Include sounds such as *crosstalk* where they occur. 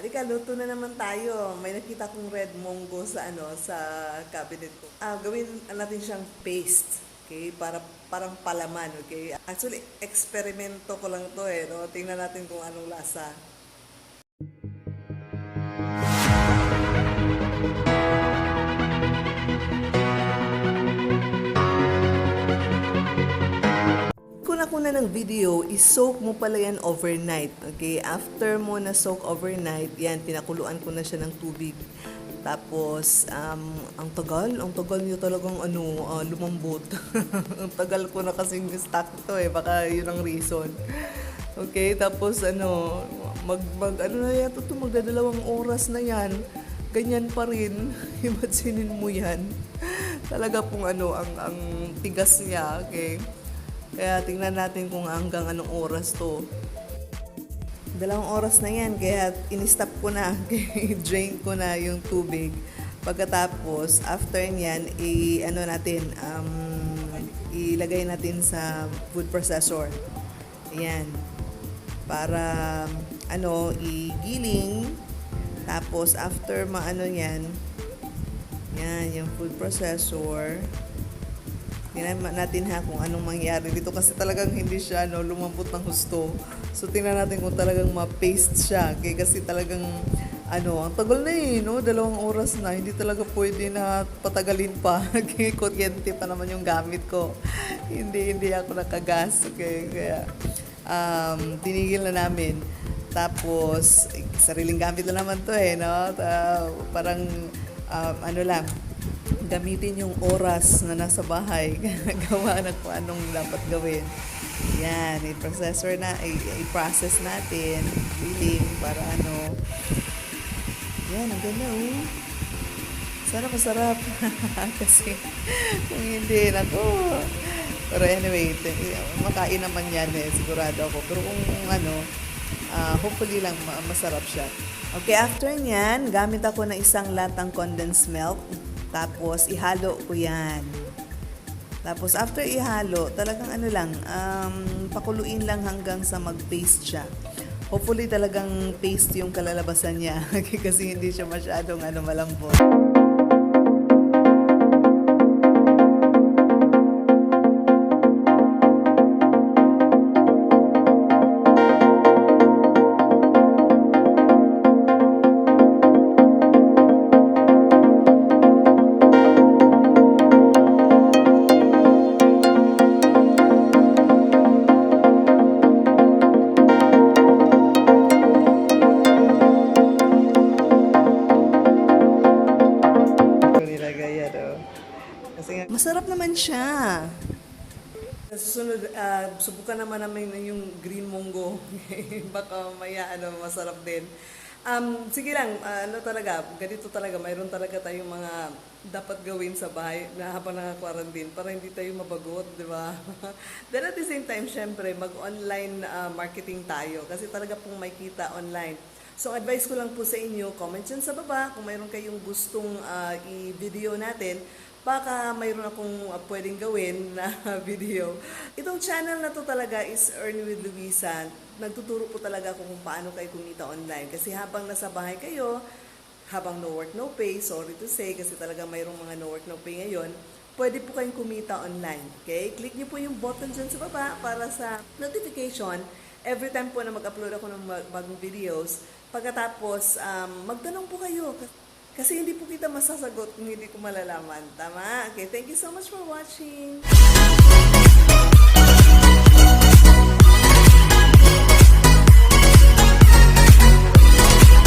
Halika, luto na naman tayo. May nakita kong red mongo sa ano sa cabinet ko. Ah, gawin natin siyang paste. Okay? Para parang palaman, okay? Actually, eksperimento ko lang to eh, no? Tingnan natin kung anong lasa. Kuna-kuna ng video, is-soak mo pala yan overnight. Okay? After mo na soak overnight, yan, pinakuluan ko na siya ng tubig. Tapos, um, ang tagal, ang tagal niyo talagang ano, ah, lumambot. *laughs* ang tagal ko na kasing stock to eh, baka yun ang reason. Okay, tapos ano, mag, mag ano na yata to, magdadalawang oras na yan. Ganyan pa rin, *laughs* imatsinin mo yan. Talaga pong ano, ang, ang tigas niya, okay? Kaya tingnan natin kung hanggang anong oras to. Dalawang oras na yan, kaya in-stop ko na, *laughs* drain ko na yung tubig. Pagkatapos, after nyan, i, ano natin, um, ilagay natin sa food processor. Ayan. Para, ano, igiling. Tapos, after maano yan, yan, yung food processor. Tingnan natin ha kung anong mangyari dito kasi talagang hindi siya no, lumambot ng husto. So tingnan natin kung talagang ma-paste siya. Okay? Kasi talagang ano, ang tagal na eh, no? Dalawang oras na. Hindi talaga pwede na patagalin pa. *laughs* Okay? Kuryente pa naman yung gamit ko. *laughs* hindi, hindi ako nakagas. Okay? Kaya, um, tinigil na namin. Tapos, eh, sariling gamit na naman to eh, no? Ta- parang, um, ano lang, gamitin yung oras na nasa bahay. *laughs* Gawa na kung anong dapat gawin. Yan, i-processor na, i-process natin. Feeling para ano. Yan, ang ganda oh. Sarap, masarap. *laughs* Kasi kung hindi, nako. Pero anyway, t- makain naman yan eh, sigurado ako. Pero kung ano, ah, hopefully lang ma- masarap siya. Okay, after nyan, gamit ako ng isang latang condensed milk. Tapos, ihalo ko yan. Tapos, after ihalo, talagang ano lang, um, pakuluin lang hanggang sa mag-paste siya. Hopefully talagang paste yung kalalabasan niya *laughs* kasi hindi siya masyadong ano, malambot. Kasi nga, masarap naman siya. Sa susunod, ah, subukan naman namin yung green mongo. *laughs* Baka maya, ano, masarap din. Um, sige lang, ah, ano talaga, ganito talaga, mayroon talaga tayong mga dapat gawin sa bahay na habang naka-quarantine para hindi tayo mabagot, di ba? *laughs* Then at the same time, syempre, mag-online ah, marketing tayo kasi talaga pong may kita online. So advice ko lang po sa inyo, comment dyan sa baba kung mayroon kayong gustong ah, i-video natin. Baka mayroon akong ah, pwedeng gawin na *laughs* video. Itong channel na to talaga is Earn with Luisa. Nagtuturo po talaga ako kung paano kayo kumita online. Kasi habang nasa bahay kayo, habang no work, no pay, sorry to say, kasi talaga mayroong mga no work, no pay ngayon, pwede po kayong kumita online. Okay? Click niyo po yung button dyan sa baba para sa notification every time po na mag-upload ako ng bagong videos. Pagkatapos, um, magtanong po kayo. Kasi hindi po kita masasagot kung hindi ko malalaman. Tama? Okay, thank you so much for watching.